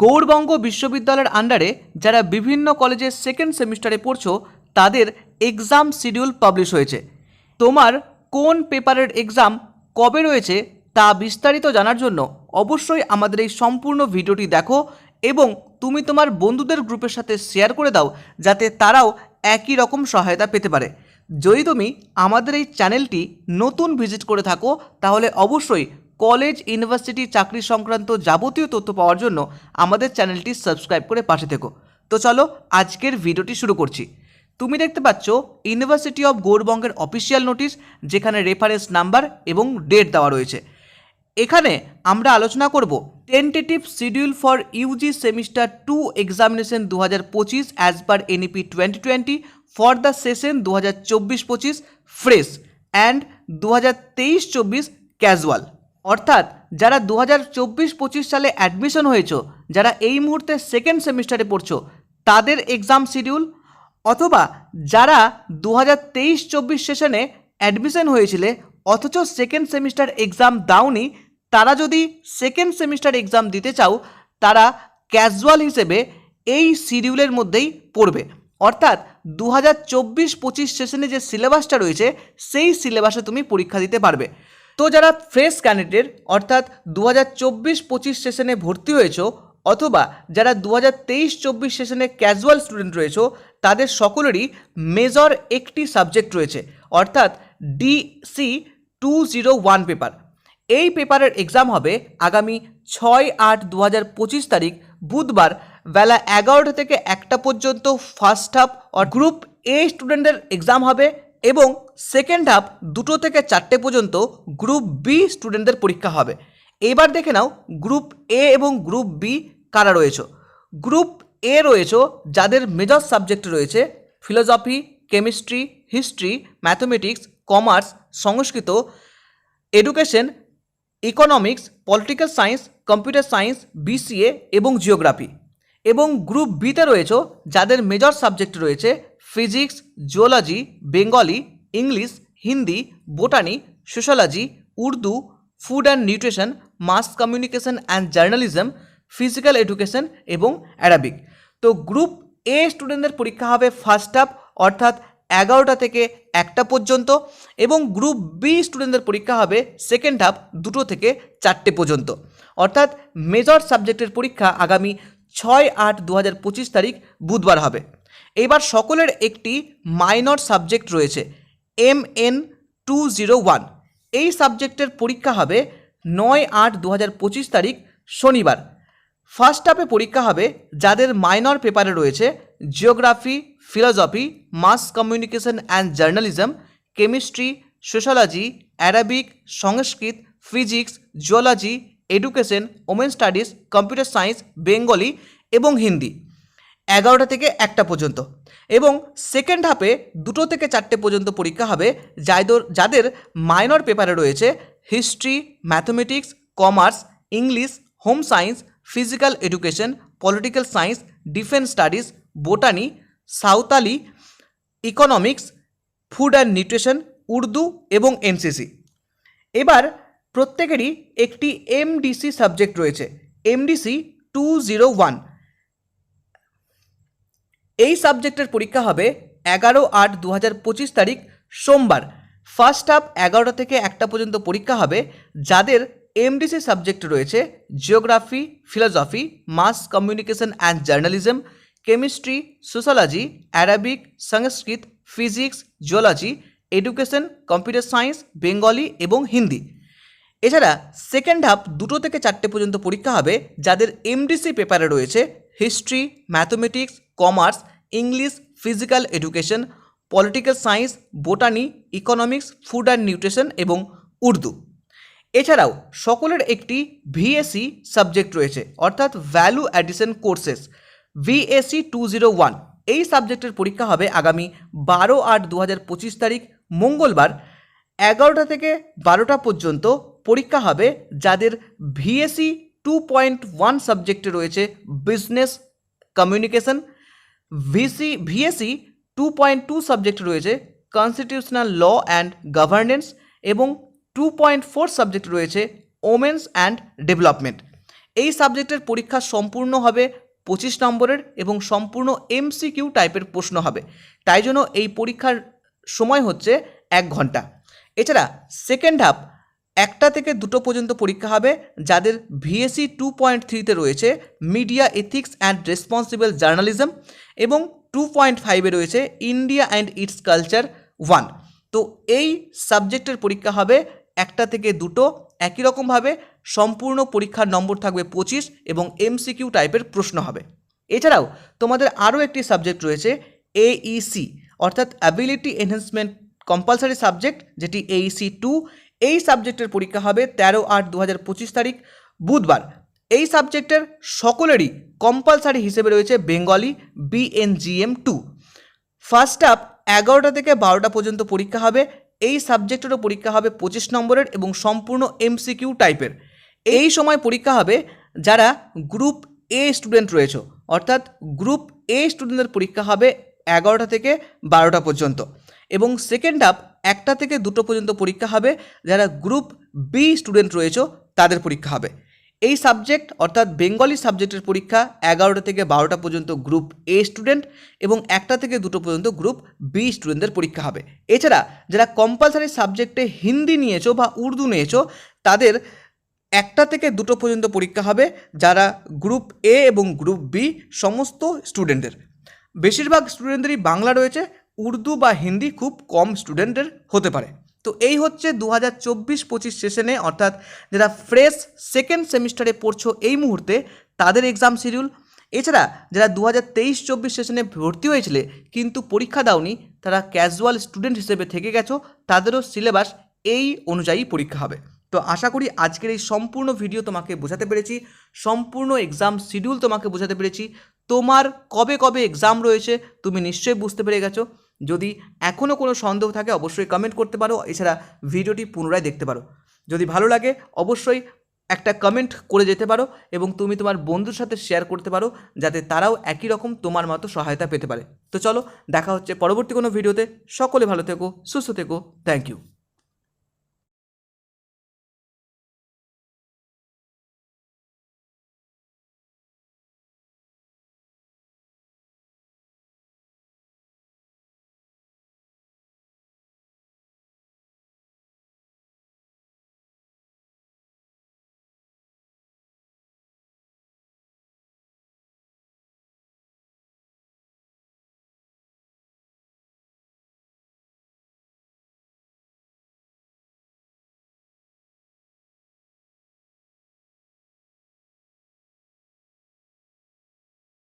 গৌড়বঙ্গ বিশ্ববিদ্যালয়ের আন্ডারে যারা বিভিন্ন কলেজের সেকেন্ড সেমিস্টারে পড়ছো, তাদের এক্সাম শিডিউল পাবলিশ হয়েছে। তোমার কোন পেপারের এক্সাম কবে রয়েছে, তা বিস্তারিত জানার জন্য অবশ্যই আমাদের এই সম্পূর্ণ ভিডিওটি দেখো এবং তুমি তোমার বন্ধুদের গ্রুপের সাথে শেয়ার করে দাও, যাতে তারাও একই রকম সহায়তা পেতে পারে। যদি তুমি আমাদের এই চ্যানেলটি নতুন ভিজিট করে থাকো, তাহলে অবশ্যই কলেজ, ইউনিভার্সিটি, চাকরি সংক্রান্ত যাবতীয় তথ্য পাওয়ার জন্য আমাদের চ্যানেলটি সাবস্ক্রাইব করে পাশে থেকো। তো চলো, আজকের ভিডিওটি শুরু করছি। তুমি দেখতে পাচ্ছ ইউনিভার্সিটি অফ গৌরবঙ্গের অফিসিয়াল নোটিশ, যেখানে রেফারেন্স নাম্বার এবং ডেট দেওয়া রয়েছে। এখানে আমরা আলোচনা করব tentative schedule for UG semester two examination দু হাজার পঁচিশ as per NEP twenty twenty for the session দু হাজার চব্বিশ পঁচিশ ফ্রেশ অ্যান্ড দু হাজার তেইশ চব্বিশ ক্যাজুয়াল অর্থাৎ যারা দু হাজার চব্বিশ পঁচিশ সালে অ্যাডমিশন হয়েছ, যারা এই মুহূর্তে সেকেন্ড সেমিস্টারে পড়ছো, তাদের এক্সাম শিডিউল অথবা যারা দু হাজার তেইশ চব্বিশ সেশনে অ্যাডমিশন হয়েছিলে, অথচ সেকেন্ড সেমিস্টার এক্সাম দাওনি, তারা যদি সেকেন্ড সেমিস্টার এক্সাম দিতে চাও, তারা ক্যাজুয়াল হিসেবে এই শিডিউলের মধ্যেই পড়বে। অর্থাৎ দু হাজার চব্বিশ পঁচিশ সেশনে যে সিলেবাসটা রয়েছে, সেই সিলেবাসে তুমি পরীক্ষা দিতে পারবে। তো যারা ফ্রেশ ক্যান্ডিডেট, অর্থাৎ দু হাজার চব্বিশ পঁচিশ সেশনে ভর্তি হয়েছো, অথবা যারা দু হাজার তেইশ চব্বিশ সেশনে ক্যাজুয়াল স্টুডেন্ট রয়েছো, তাদের সকলেরই মেজর একটি সাবজেক্ট রয়েছে, অর্থাৎ DC two zero one paper এই পেপারের এক্সাম হবে আগামী ছয় আট দু হাজার পঁচিশ তারিখ, বুধবার, বেলা এগারোটা থেকে একটা পর্যন্ত ফার্স্ট হাফ আর গ্রুপ এ স্টুডেন্টের এক্সাম হবে এবং সেকেন্ড হাফ দুটো থেকে চারটে পর্যন্ত গ্রুপ বি স্টুডেন্টদের পরীক্ষা হবে। এবার দেখে নাও গ্রুপ এ এবং গ্রুপ বি কারা রয়েছে? গ্রুপ এ রয়েছে যাদের মেজর সাবজেক্ট রয়েছে philosophy chemistry history mathematics commerce Sanskrit education economics political science computer science BCA এবং জিওগ্রাফি এবং গ্রুপ বিতে রয়েছে যাদের মেজর সাবজেক্ট রয়েছে physics geology Bengali English Hindi botany sociology Urdu food and nutrition mass communication and journalism physical education এবং Arabic তো group A স্টুডেন্টদের পরীক্ষা হবে ফার্স্ট হাফ অর্থাৎ এগারোটা থেকে একটা পর্যন্ত এবং গ্রুপ বি স্টুডেন্টদের পরীক্ষা হবে সেকেন্ড হাফ দুটো থেকে চারটে পর্যন্ত। অর্থাৎ মেজর সাবজেক্টের পরীক্ষা আগামী ছয় আট দু তারিখ বুধবার হবে। এবার সকলের একটি মাইনর সাবজেক্ট রয়েছে M N two zero one এই সাবজেক্টের পরীক্ষা হবে নয় আট দু তারিখ শনিবার। ফার্স্ট হাফে পরীক্ষা হবে যাদের মাইনর পেপারে রয়েছে geography, philosophy, mass communication and journalism, chemistry, sociology, Arabic, Sanskrit, physics, geology, education, women studies, computer science, Bengali এবং হিন্দি। এগারোটা থেকে একটা পর্যন্ত। এবং সেকেন্ড হাফে দুটো থেকে চারটে পর্যন্ত পরীক্ষা হবে যাদের যাদের মাইনর পেপারে রয়েছে history mathematics commerce English home science physical education political science defence studies botany Santali economics food and nutrition Urdu এবং এনসিসি এবার প্রত্যেকেরই একটি এমডিসি সাবজেক্ট রয়েছে এমডিসি টু জিরো ওয়ান এই সাবজেক্টের পরীক্ষা হবে এগারো আট দু হাজার পঁচিশ তারিখ সোমবার। ফার্স্ট হাফ এগারোটা থেকে একটা পর্যন্ত পরীক্ষা হবে যাদের এমডিসি সাবজেক্ট রয়েছে geography philosophy mass communication and journalism chemistry sociology Arabic Sanskrit physics geology education computer science Bengali এবং হিন্দি এছাড়া সেকেন্ড হাফ দুটো থেকে চারটে পর্যন্ত পরীক্ষা হবে যাদের এমডিসি পেপারে রয়েছে history mathematics commerce English, physical education, political science, botany, economics, food and nutrition এবং উর্দু। এছাড়াও সকলের একটি ভিএসি সাবজেক্ট রয়েছে, অর্থাৎ value addition courses VAC two zero one এই সাবজেক্টের পরীক্ষা হবে আগামী বারো আট দু হাজার পঁচিশ তারিখ, মঙ্গলবার, এগারোটা থেকে বারোটা পর্যন্ত। পরীক্ষা হবে যাদের ভিএসি টু পয়েন্ট ওয়ান সাবজেক্টে রয়েছে business communication VC VAC two point two subject রয়েছে কনস্টিটিউশনাল ল অ্যান্ড গভর্নেন্স এবং টু পয়েন্ট ফোর সাবজেক্ট রয়েছে ওমেন্স অ্যান্ড ডেভেলপমেন্ট এই সাবজেক্টের পরীক্ষা সম্পূর্ণ হবে পঁচিশ নম্বরের এবং সম্পূর্ণ এমসিকিউ টাইপের প্রশ্ন হবে। তাই জন্য এই পরীক্ষার সময় হচ্ছে এক ঘণ্টা। এছাড়া সেকেন্ড হাফ একটা থেকে দুটো পর্যন্ত পরীক্ষা হবে, যাদের ভিএসসি টু পয়েন্ট থ্রিতে রয়েছে media ethics and responsible journalism এবং টু পয়েন্ট ফাইভে রয়েছে India and its culture one তো এই সাবজেক্টের পরীক্ষা হবে, একটা থেকে দুটো, একই রকমভাবে সম্পূর্ণ পরীক্ষার নম্বর থাকবে পঁচিশ, এবং এমসিকিউ টাইপের প্রশ্ন হবে। এছাড়াও, তোমাদের আরও একটি সাবজেক্ট রয়েছে এইসি অর্থাৎ অ্যাবিলিটি এনহেন্সমেন্ট কম্পালসারি সাবজেক্ট যেটি এইসি টু এই সাবজেক্টের পরীক্ষা হবে তেরো আট দু তারিখ, বুধবার। এই সাবজেক্টের সকলেরই কম্পালসারি হিসেবে রয়েছে Bengali BNGM two first up এগারোটা থেকে বারোটা পর্যন্ত পরীক্ষা হবে। এই সাবজেক্টেরও পরীক্ষা হবে পঁচিশ নম্বরের এবং সম্পূর্ণ এমসিকিউ টাইপের এই সময় পরীক্ষা হবে যারা গ্রুপ এ স্টুডেন্ট রয়েছে, অর্থাৎ গ্রুপ এ স্টুডেন্টদের পরীক্ষা হবে এগারোটা থেকে বারোটা পর্যন্ত। এবং সেকেন্ড হাফ একটা থেকে দুটো পর্যন্ত পরীক্ষা হবে। যারা গ্রুপ বি স্টুডেন্ট রয়েছে, তাদের পরীক্ষা হবে। এই সাবজেক্ট অর্থাৎ বেঙ্গলি সাবজেক্টের পরীক্ষা এগারোটা থেকে বারোটা পর্যন্ত গ্রুপ এ স্টুডেন্ট এবং একটা থেকে দুটো পর্যন্ত গ্রুপ বি স্টুডেন্টদের পরীক্ষা হবে। এছাড়া যারা কম্পালসারি সাবজেক্টে হিন্দি নিয়েছো বা উর্দু নিয়েছো, তাদের একটা থেকে দুটো পর্যন্ত পরীক্ষা হবে যারা গ্রুপ এ এবং গ্রুপ বি সমস্ত স্টুডেন্টদের বেশিরভাগ স্টুডেন্টদেরই বাংলা রয়েছে উর্দু বা হিন্দি খুব কম স্টুডেন্টের হতে পারে। তো এই হচ্ছে দু হাজার চব্বিশ পঁচিশ সেশনে অর্থাৎ যারা ফ্রেশ সেকেন্ড সেমিস্টারে পড়ছো এই মুহূর্তে, তাদের এক্সাম শিডিউল এছাড়া যারা দু হাজার তেইশ চব্বিশ সেশনে ভর্তি হয়েছিলে, কিন্তু পরীক্ষা দাওনি, তারা ক্যাজুয়াল স্টুডেন্ট হিসেবে থেকে গেছো, তাদেরও সিলেবাস এই অনুযায়ী পরীক্ষা হবে। তো আশা করি আজকের এই সম্পূর্ণ ভিডিও তোমাকে বোঝাতে পেরেছি, সম্পূর্ণ এক্সাম শিডিউল তোমাকে বোঝাতে পেরেছি। তোমার কবে কবে এক্সাম রয়েছে, তুমি নিশ্চয়ই বুঝতে পেরে গেছো। যদি এখনও কোনো সন্দেহ থাকে, অবশ্যই কমেন্ট করতে পারো। এছাড়া ভিডিওটি পুনরায় দেখতে পারো। যদি ভালো লাগে, অবশ্যই একটা কমেন্ট করে যেতে পারো এবং তুমি তোমার বন্ধুর সাথে শেয়ার করতে পারো, যাতে তারাও একই রকম তোমার মতো সহায়তা পেতে পারে। তো চলো, দেখা হচ্ছে পরবর্তী কোনো ভিডিওতে। সকলে ভালো থেকো, সুস্থ থেকো। Thank you